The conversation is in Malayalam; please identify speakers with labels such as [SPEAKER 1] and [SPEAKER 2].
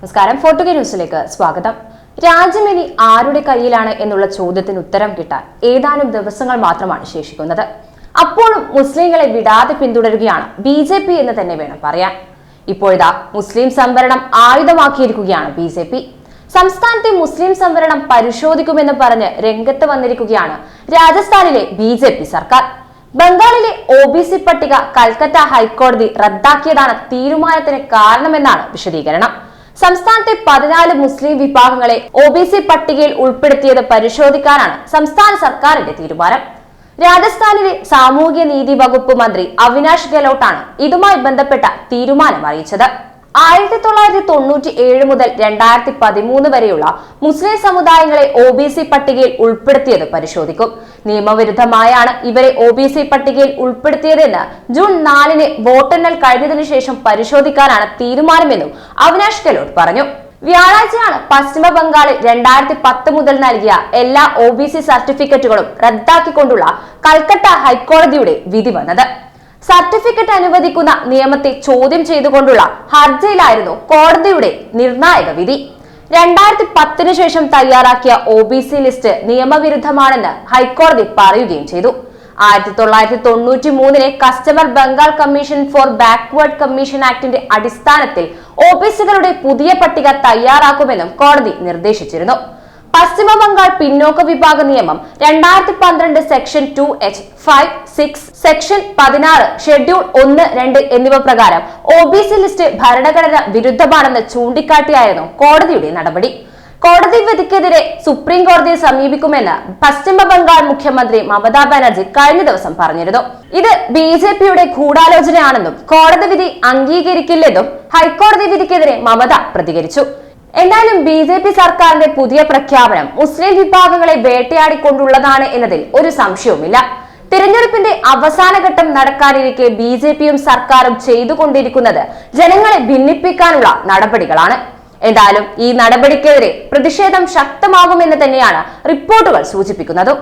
[SPEAKER 1] നമസ്കാരം. ഫോർട്ടുഗ ന്യൂസിലേക്ക് സ്വാഗതം. രാജ്യം ഇനി ആരുടെ കയ്യിലാണ് എന്നുള്ള ചോദ്യത്തിന് ഉത്തരം കിട്ടാൻ ഏതാനും ദിവസങ്ങൾ മാത്രമാണ് ശേഷിക്കുന്നത്. അപ്പോഴും മുസ്ലിങ്ങളെ വിടാതെ പിന്തുടരുകയാണ് ബി ജെ പി എന്ന് തന്നെ വേണം പറയാൻ. ഇപ്പോഴിതാ മുസ്ലിം സംവരണം ആയുധമാക്കിയിരിക്കുകയാണ് ബി ജെ പി. സംസ്ഥാനത്തെ മുസ്ലിം സംവരണം പരിശോധിക്കുമെന്ന് പറഞ്ഞ് രംഗത്ത് വന്നിരിക്കുകയാണ് രാജസ്ഥാനിലെ ബി ജെ പി സർക്കാർ. ബംഗാളിലെ ഒ ബി സി പട്ടിക കൽക്കത്ത ഹൈക്കോടതി റദ്ദാക്കിയതാണ് തീരുമാനത്തിന് കാരണമെന്നാണ് വിശദീകരണം. സംസ്ഥാനത്തെ പതിനാല് മുസ്ലിം വിഭാഗങ്ങളെ ഒ ബി സി പട്ടികയിൽ ഉൾപ്പെടുത്തിയത് പരിശോധിക്കാനാണ് സംസ്ഥാന സർക്കാരിന്റെ തീരുമാനം. രാജസ്ഥാനിലെ സാമൂഹ്യ നീതി വകുപ്പ് മന്ത്രി അവിനാഷ് ഗെലോട്ടാണ് ഇതുമായി ബന്ധപ്പെട്ട തീരുമാനം അറിയിച്ചത്. ആയിരത്തി തൊള്ളായിരത്തി തൊണ്ണൂറ്റി ഏഴ് മുതൽ രണ്ടായിരത്തി പതിമൂന്ന് വരെയുള്ള മുസ്ലിം സമുദായങ്ങളെ ഒ ബി സി പട്ടികയിൽ ഉൾപ്പെടുത്തിയത് പരിശോധിക്കും. നിയമവിരുദ്ധമായാണ് ഇവരെ ഒ ബി സി പട്ടികയിൽ ഉൾപ്പെടുത്തിയതെന്ന് ജൂൺ നാലിന് വോട്ടെണ്ണൽ കഴിഞ്ഞതിനു ശേഷം പരിശോധിക്കാനാണ് തീരുമാനമെന്നും അവിനാഷ് ഗെലോട്ട് പറഞ്ഞു. വ്യാഴാഴ്ചയാണ് പശ്ചിമ ബംഗാളിൽ രണ്ടായിരത്തി പത്ത് മുതൽ നൽകിയ എല്ലാ ഒ ബി സി സർട്ടിഫിക്കറ്റുകളും റദ്ദാക്കിക്കൊണ്ടുള്ള കൽക്കട്ട ഹൈക്കോടതിയുടെ വിധി വന്നത്. സർട്ടിഫിക്കറ്റ് അനുവദിക്കുന്ന നിയമത്തെ ചോദ്യം ചെയ്തുകൊണ്ടുള്ള ഹർജിയിലായിരുന്നു കോടതിയുടെ നിർണായക വിധി. രണ്ടായിരത്തി പത്തിന് ശേഷം തയ്യാറാക്കിയ ഒ ബി സി ലിസ്റ്റ് നിയമവിരുദ്ധമാണെന്ന് ഹൈക്കോടതി പറയുകയും ചെയ്തു. ആയിരത്തി തൊള്ളായിരത്തി തൊണ്ണൂറ്റി മൂന്നിലെ customer Bengal commission for backward commission ആക്ടിന്റെ അടിസ്ഥാനത്തിൽ ഒ ബി സികളുടെ പുതിയ പട്ടിക തയ്യാറാക്കുമെന്നും കോടതി നിർദ്ദേശിച്ചിരുന്നു. പശ്ചിമ ബംഗാൾ പിന്നോക്ക വിഭാഗ നിയമം രണ്ടായിരത്തി പന്ത്രണ്ട് section two H five six section പതിനാറ് ഷെഡ്യൂൾ ഒന്ന് രണ്ട് എന്നിവ പ്രകാരം ഒ ബി സി ലിസ്റ്റ് ഭരണഘടന വിരുദ്ധമാണെന്ന് ചൂണ്ടിക്കാട്ടിയായിരുന്നു കോടതിയുടെ നടപടി. കോടതി വിധിക്കെതിരെ സുപ്രീം കോടതിയെ സമീപിക്കുമെന്ന് പശ്ചിമ ബംഗാൾ മുഖ്യമന്ത്രി മമതാ ബാനർജി കഴിഞ്ഞ ദിവസം പറഞ്ഞിരുന്നു. ഇത് ബി ജെ പിയുടെ ഗൂഢാലോചനയാണെന്നും കോടതി വിധി അംഗീകരിക്കില്ലെന്നും ഹൈക്കോടതി വിധിക്കെതിരെ മമത പ്രതികരിച്ചു. എന്നാലും ബി ജെ പി സർക്കാരിന്റെ പുതിയ പ്രഖ്യാപനം മുസ്ലിം വിഭാഗങ്ങളെ വേട്ടയാടിക്കൊണ്ടുള്ളതാണ് എന്നതിൽ ഒരു സംശയവുമില്ല. തിരഞ്ഞെടുപ്പിന്റെ അവസാന ഘട്ടം നടക്കാനിരിക്കെ ബി ജെ പിയും സർക്കാരും ചെയ്തുകൊണ്ടിരിക്കുന്നത് ജനങ്ങളെ ഭിന്നിപ്പിക്കാനുള്ള നടപടികളാണ്. എന്തായാലും ഈ നടപടിക്കെതിരെ പ്രതിഷേധം ശക്തമാകുമെന്ന് തന്നെയാണ് റിപ്പോർട്ടുകൾ സൂചിപ്പിക്കുന്നത്.